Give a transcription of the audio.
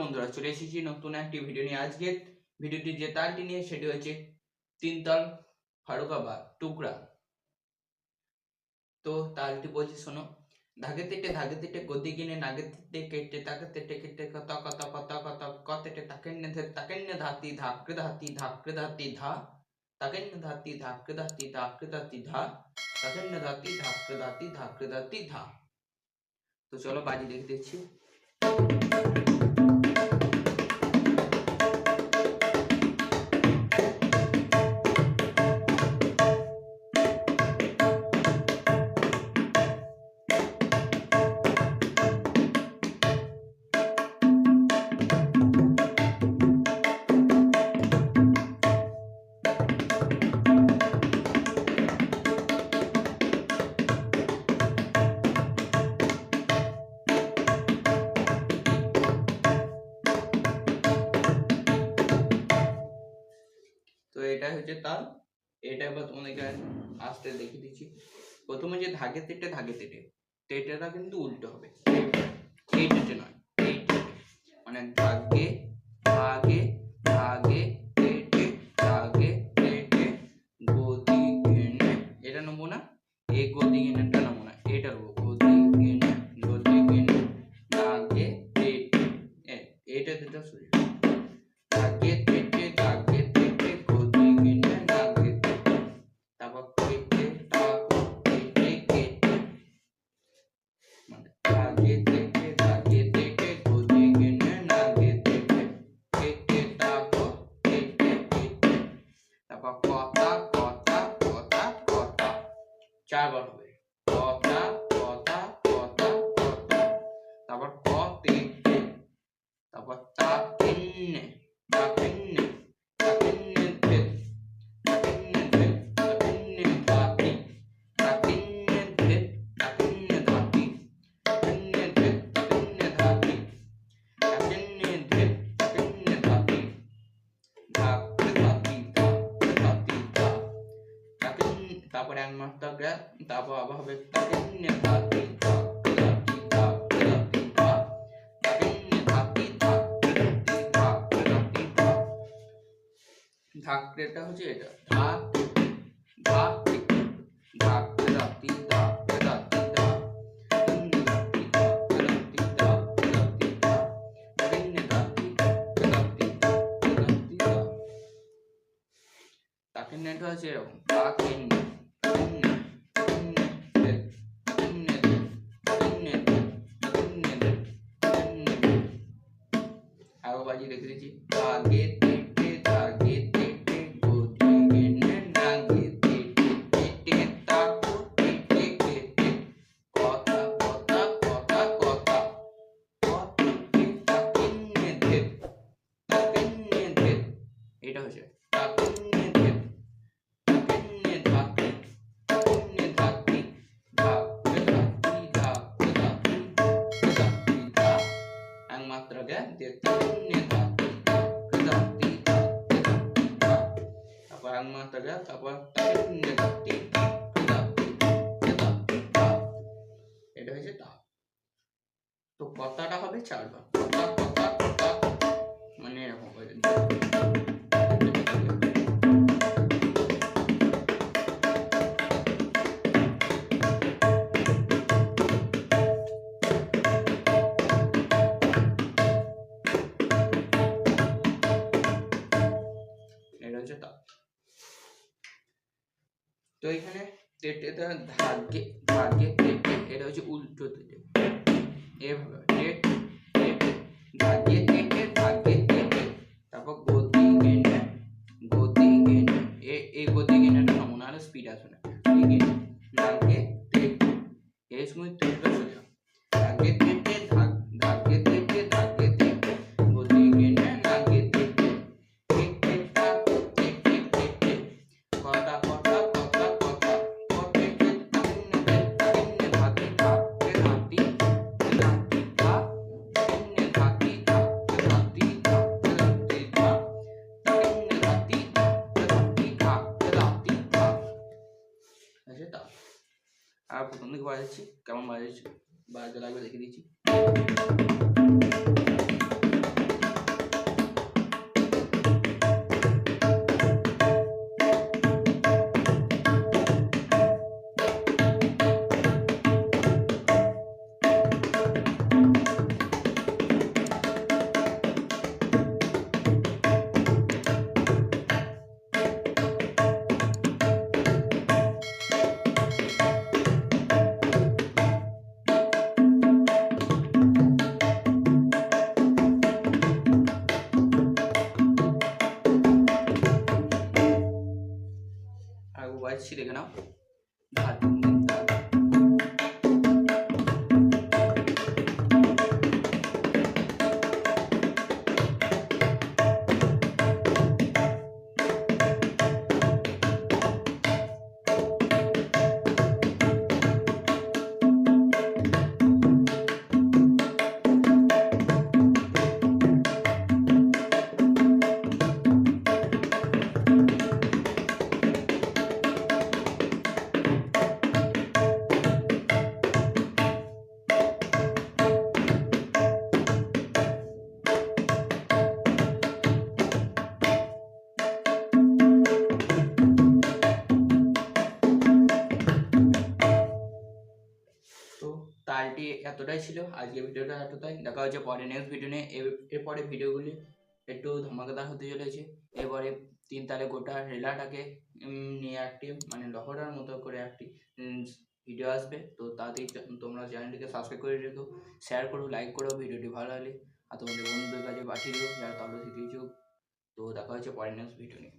বন্ধুরা, চলে এসেছি নতুন একটি ভিডিও নিয়ে। আজকে ভিডিওটি যে তালটি নিয়ে, সেটি হচ্ছে তিনতাল ফারুকাবাদ টুকরা। তো তালটি বলছি, শোনো, ধাগে তেটে ধাগে তেটে গদি কিনে নাগে তেটে কেটে, তাকে তেটে কেটে কত কত কত কত কতেটে তাকেন্নে ধে তাকেন্নে ধাতি ধাক্রে ধাতি ধাক্রে ধাতি ধা তাকেন্নে ধাতি ধাক্রে ধাতি ধাক্রে ধাতি ধা তাকেন্নে ধাতি ধাক্রে ধাতি ধাক্রে ধাতি ধা। তো চলো বাজি দেখে দিচ্ছি। এটা হচ্ছে তাল এটা এবার তোমাদেরকে আসতে দেখিয়ে দিচ্ছি। প্রথমে যে ধাগে তেটে ধাগে তেটে, তেটেটা কিন্তু উল্টো হবে। এই তেটে নয় এই তেটে মানে ধাগে ধাগে ধাগে, তেটে ধাগে, তেটে গদি এটা নেব না? এই গদি গেনেটা চারবার হবে। কথা কথা কথা তারপর ক তিন তারপর তা কিন্নে তারপরে এক মাত্রা গ্যাপ তারপর আবার হবে তা কিন্নে ধাতি ধাতে ধাতি ধাতে ধাতি ধা তাকিন্নে ধাতি ধাতে ধাতি ধাতে ধাতি ধা ধাকরেটা হচ্ছে এটা ধাক ধাক ধা তাকিন্নেটা হচ্ছে এরকম তাকিন্নে তাকিন্নে তাকিন্নে দে তাকিন্নে দে তাকিন্নে দে তাকিন্নে দে dati ni dati dati dati এটা হচ্ছে তা তো কথাটা হবে চারবার তো এখানে তেটেটা ধাগে ধাগে তেটে এটা হচ্ছে উল্টো তেটে এভাবে টেট তেটে ধাগে তেটে ধাগে তেটে তারপর গদি গেনে গদি গেনে এ, এই গদি গেনেটা নমুনা আর স্পিড আসবে না। এই গেনে ধাগে তেটে এই সময় তেটটা সোজা ধাগে তেটে আছে তা আর প্রথম দিকে বাজাচ্ছি। কেমন বাজাচ্ছি? বাজাতে লাগবে দেখে দিচ্ছি। বাজাচ্ছি দেখে নাও ধার তালটি এতটাই ছিল। আজকে ভিডিওটা এতটাই। দেখা হচ্ছে পরে নেক্সট ভিডিও নিয়ে। এর- এরপরে ভিডিওগুলি একটু ধমাকাদার হতে চলেছে। এবারে তিন তালে গোটা রেলাটাকে নিয়ে একটি মানে লহরার মতো করে একটি ভিডিও আসবে। তো তাতেই তোমরা চ্যানেলটিকে সাবস্ক্রাইব করে রেখো। শেয়ার করো লাইক করো, ভিডিওটি ভালো লাগলে। আর তোমাদের বন্ধুদের কাছে পাঠিয়ে দিও, যারা তাহলে শিখে ইচ্ছুক তো দেখা হচ্ছে পরে নেক্সট ভিডিও নিয়ে।